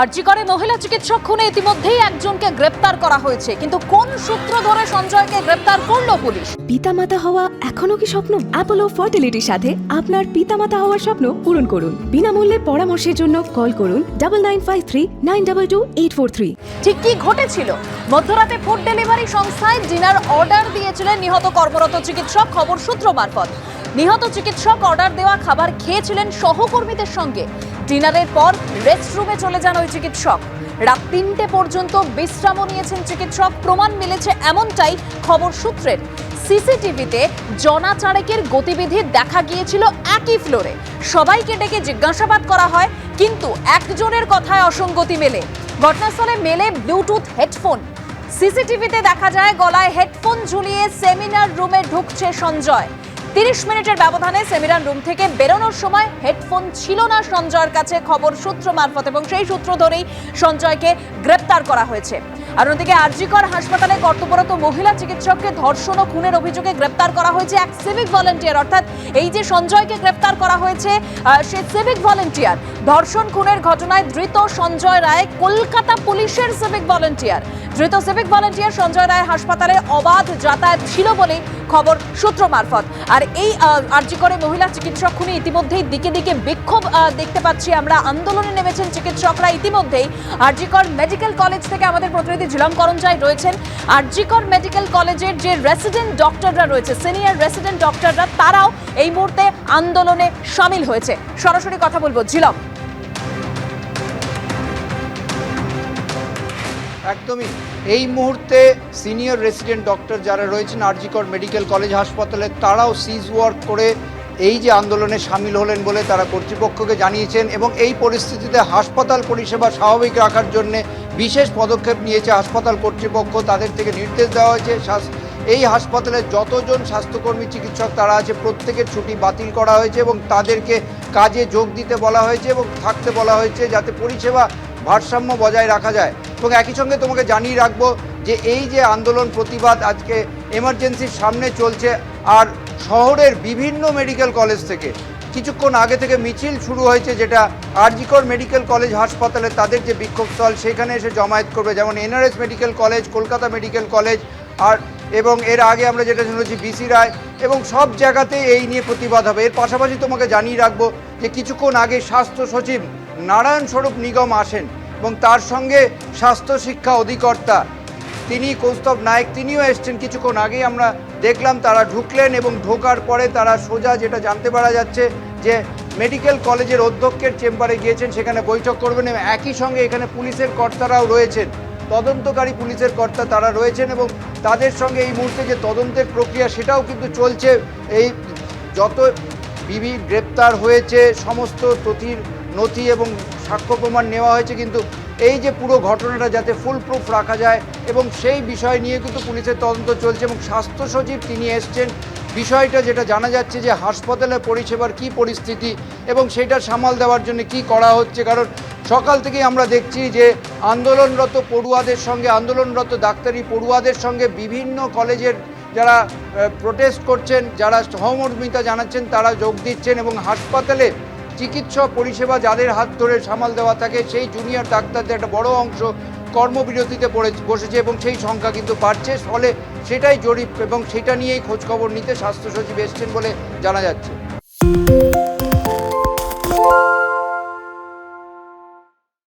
আরজিকরে মহিলা চিকিৎসক খুনে ইতিমধ্যেই একজনকে গ্রেপ্তার করা হয়েছে। কিন্তু কোন সূত্র ধরে সঞ্জয়কে গ্রেপ্তার করল পুলিশ? পিতামাতা হওয়া এখনও কি স্বপ্ন? অ্যাপোলো ফার্টিলিটির সাথে আপনার পিতামাতা হওয়ার স্বপ্ন পূরণ করুন। বিনামূল্যে পরামর্শের জন্য কল করুন double nine five three nine double two eight four three ঠিক কি ঘটেছিল? মধ্যরাতে ফুড ডেলিভারি সংস্থায় ডিনার অর্ডার দিয়েছিলেন নিহত কর্মরত চিকিৎসক খবর সূত্র মারফত। নিহত চিকিৎসক অর্ডার দেওয়া খাবার খেয়েছিলেন সহকর্মীদের সঙ্গে। ডিনারের পর রেস্টরুমে চলে যান ওই চিকিৎসক। রাত তিনটে পর্যন্ত বিশ্রামও নিয়েছেন চিকিৎসক। প্রমাণ মিলেছে এমনটাই খবর সূত্রের। সিসিটিভিতে জনা চারেকের গতিবিধি দেখা গিয়েছিল একই ফ্লোরে। সবাইকে ডেকে জিজ্ঞাসাবাদ করা হয়, কিন্তু একজনের কথায় অসঙ্গতি মেলে। ঘটনাস্থলে মেলে ব্লুটুথ হেডফোন। সিসিটিভিতে দেখা যায়, গলায় হেডফোন ঝুলিয়ে সেমিনার রুমে ঢুকছে সঞ্জয়। তিরিশ মিনিটের ব্যবধানে সেমিনার রুম থেকে বেরোনোর সময় হেডফোন ছিল না সঞ্জয়ের কাছে, খবর সূত্র মারফত এবং সেই সূত্র ধরেই সঞ্জয়কে গ্রেপ্তার করা হয়েছে। আর অন্যদিকে আরজিকর হাসপাতালে কর্তব্যরত মহিলা চিকিৎসককে ধর্ষণ ও খুনের অভিযোগে গ্রেপ্তার করা হয়েছে এক সিভিক ভলেন্টিয়ার অর্থাৎ এই যে সঞ্জয়কে গ্রেপ্তার করা হয়েছে সে সিভিক ভলেন্টিয়ার ধর্ষণ, খুনের ঘটনায় ধৃত সঞ্জয় রায় কলকাতা পুলিশের সিভিক ভলেন্টিয়ার ধৃত সিভিক ভলেন্টিয়ার সঞ্জয় রায় হাসপাতালে অবাধ যাতায়াত ছিল বলেই খবর সূত্র মারফত। আর এই আরজিকরে মহিলা চিকিৎসক খুনি ইতিমধ্যেই দিকে দিকে বিক্ষোভ দেখতে পাচ্ছি আমরা। আন্দোলনে নেমেছেন চিকিৎসকরা ইতিমধ্যেই। আরজিকর মেডিকেল কলেজ থেকে আমাদের প্রতিনিধি ঝিলম করঞ্জাই রয়েছেন। আরজিকর মেডিকেল কলেজের যে রেসিডেন্ট ডক্টররা রয়েছে, সিনিয়র রেসিডেন্ট ডক্টররা, তারাও এই মুহূর্তে আন্দোলনে সামিল হয়েছে। সরাসরি কথা বলব, ঝিলম। একদমই। এই মুহূর্তে সিনিয়র রেসিডেন্ট ডক্টর যারা রয়েছেন, আরজিকর মেডিকেল কলেজ হাসপাতালে, তারাও সিজ ওয়ার্ক করে এই যে আন্দোলনে সামিল হলেন বলে তারা কর্তৃপক্ষকে জানিয়েছেন এবং এই পরিস্থিতিতে হাসপাতাল পরিষেবা স্বাভাবিক রাখার জন্য বিশেষ পদক্ষেপ নিয়েছে হাসপাতাল কর্তৃপক্ষ। তাদের থেকে নির্দেশ দেওয়া হয়েছে এই হাসপাতালে যতজন স্বাস্থ্যকর্মী চিকিৎসক তারা আছে, প্রত্যেকের ছুটি বাতিল করা হয়েছে এবং তাদেরকে কাজে যোগ দিতে বলা হয়েছে এবং থাকতে বলা হয়েছে যাতে পরিষেবা ভারসাম্য বজায় রাখা যায়। এবং একই সঙ্গে তোমাকে জানিয়ে রাখব যে এই যে আন্দোলন প্রতিবাদ আজকে এমার্জেন্সির সামনে চলছে, আর শহরের বিভিন্ন মেডিকেল কলেজ থেকে কিছুক্ষণ আগে থেকে মিছিল শুরু হয়েছে যেটা আরজিকর মেডিকেল কলেজ হাসপাতালে তাদের যে বিক্ষোভস্থল, সেখানে এসে জমায়েত করবে। যেমন NRS medical college Kolkata medical college আর এবং এর আগে আমরা যেটা শুনেছি বিসি রায়, এবং সব জায়গাতে এই নিয়ে প্রতিবাদ হবে। এর পাশাপাশি তোমাকে জানিয়ে রাখব যে কিছুক্ষণ আগে স্বাস্থ্য সচিব নারায়ণ স্বরূপ নিগম আসেন। এবং তার সঙ্গে স্বাস্থ্য শিক্ষা অধিকর্তা। তিনি কৌস্তব নায়ক, তিনিও এসছেন কিছুক্ষণ আগেই। আমরা দেখলাম তারা ঢুকলেন এবং ঢোকার পরে তারা সোজা যেটা জানতে পারা যাচ্ছে যে মেডিকেল কলেজের অধ্যক্ষের চেম্বারে গিয়েছেন, সেখানে বৈঠক করবেন এবং একই সঙ্গে এখানে পুলিশের কর্তারাও রয়েছেন। তদন্তকারী পুলিশের কর্তা তারা রয়েছেন এবং তাদের সঙ্গে এই মুহূর্তে যে তদন্তের প্রক্রিয়া, সেটাও কিন্তু চলছে। এই যত বিবি গ্রেপ্তার হয়েছে, সমস্ত তথির নথি এবং সাক্ষ্য প্রমাণ নেওয়া হয়েছে, কিন্তু এই যে পুরো ঘটনাটা যাতে ফুল প্রুফ রাখা যায় এবং সেই বিষয় নিয়ে কিন্তু পুলিশের তদন্ত চলছে এবং স্বাস্থ্য সচিব তিনি এসছেন। বিষয়টা যেটা জানা যাচ্ছে যে হাসপাতালে পরিষেবার কি পরিস্থিতি এবং সেটা সামাল দেওয়ার জন্য কি করা হচ্ছে, কারণ সকাল থেকেই আমরা দেখছি যে আন্দোলনরত পড়ুয়াদের সঙ্গে, আন্দোলনরত ডাক্তারি পড়ুয়াদের সঙ্গে বিভিন্ন কলেজের যারা প্রোটেস্ট করছেন, যারা সহমর্মিতা জানাচ্ছেন, তারা যোগ দিচ্ছেন এবং হাসপাতালে চিকিৎসা পরিষেবা যাদের হাত ধরে সামাল দেওয়া থাকে, সেই জুনিয়র ডাক্তারদের একটা বড় অংশ কর্মবিরতিতে পড়ে বসেছে এবং সেই সংখ্যা কিন্তু বাড়ছে। ফলে সেটাই জরিপ এবং সেটা নিয়েই খোঁজখবর নিতে স্বাস্থ্য সচিব এসছেন বলে জানা যাচ্ছে।